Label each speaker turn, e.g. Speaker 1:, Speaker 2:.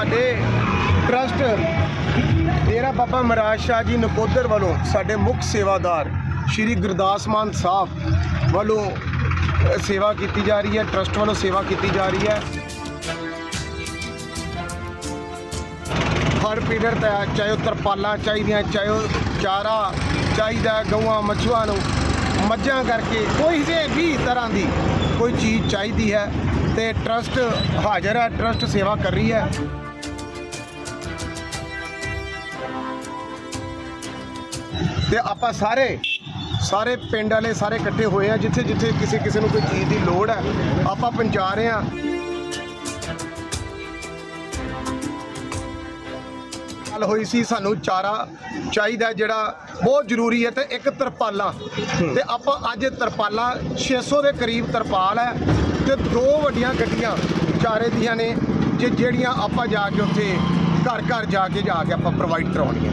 Speaker 1: ਸਾਡੇ ਟਰਸਟ ਡੇਰਾ ਬਾਬਾ ਮਹਾਰਾਜ ਸ਼ਾਹ ਜੀ ਨਕੋਦਰ ਵੱਲੋਂ ਸਾਡੇ ਮੁੱਖ ਸੇਵਾਦਾਰ ਸ਼੍ਰੀ ਗੁਰਦਾਸ ਮਾਨ ਸਾਹਿਬ ਵੱਲੋਂ ਸੇਵਾ ਕੀਤੀ ਜਾ ਰਹੀ ਹੈ, ਟਰਸਟ ਵੱਲੋਂ ਸੇਵਾ ਕੀਤੀ ਜਾ ਰਹੀ ਹੈ। ਹਰ ਪੀੜਤ ਦਾ ਚਾਹੇ ਉਹ ਤਰਪਾਲਾਂ ਚਾਹੀਦੀਆਂ, ਚਾਹੇ ਉਹ ਚਾਰਾ ਚਾਹੀਦਾ, ਗਊਆਂ, ਮੱਛੂਆਂ ਨੂੰ ਮੱਝਾਂ ਕਰਕੇ ਕੋਈ ਵੀ ਤਰ੍ਹਾਂ ਦੀ ਕੋਈ ਚੀਜ਼ ਚਾਹੀਦੀ ਹੈ ਤੇ ਟਰਸਟ ਹਾਜ਼ਰ ਹੈ, ਟਰਸਟ ਸੇਵਾ ਕਰ ਰਹੀ ਹੈ। ਤੇ ਆਪਾਂ ਸਾਰੇ ਸਾਰੇ ਪਿੰਡ ਵਾਲੇ ਸਾਰੇ ਇਕੱਠੇ ਹੋਏ ਆ ਜਿੱਥੇ ਜਿੱਥੇ ਕਿਸੇ ਕਿਸੇ ਨੂੰ ਕੋਈ ਚੀਜ਼ ਦੀ ਲੋੜ ਹੈ ਆਪਾਂ ਪਹੁੰਚਾ ਰਹੇ ਆ। ਗੱਲ ਹੋਈ ਸੀ ਸਾਨੂੰ ਚਾਰਾ ਚਾਹੀਦਾ ਜਿਹੜਾ ਬਹੁਤ ਜ਼ਰੂਰੀ ਹੈ ਤੇ ਇੱਕ ਤਰਪਾਲਾ। ਤੇ ਆਪਾਂ ਅੱਜ ਤਰਪਾਲਾਂ 600 ਦੇ ਕਰੀਬ ਤਰਪਾਲ ਹੈ ਤੇ ਦੋ ਵੱਡੀਆਂ ਗੱਡੀਆਂ ਚਾਰੇ ਦੀਆਂ ਨੇ ਜੇ ਜਿਹੜੀਆਂ ਆਪਾਂ ਜਾ ਕੇ ਉੱਥੇ ਘਰ ਘਰ ਜਾ ਕੇ ਜਾ ਕੇ ਆਪਾਂ ਪ੍ਰੋਵਾਈਡ ਕਰਾਉਣੀਆਂ।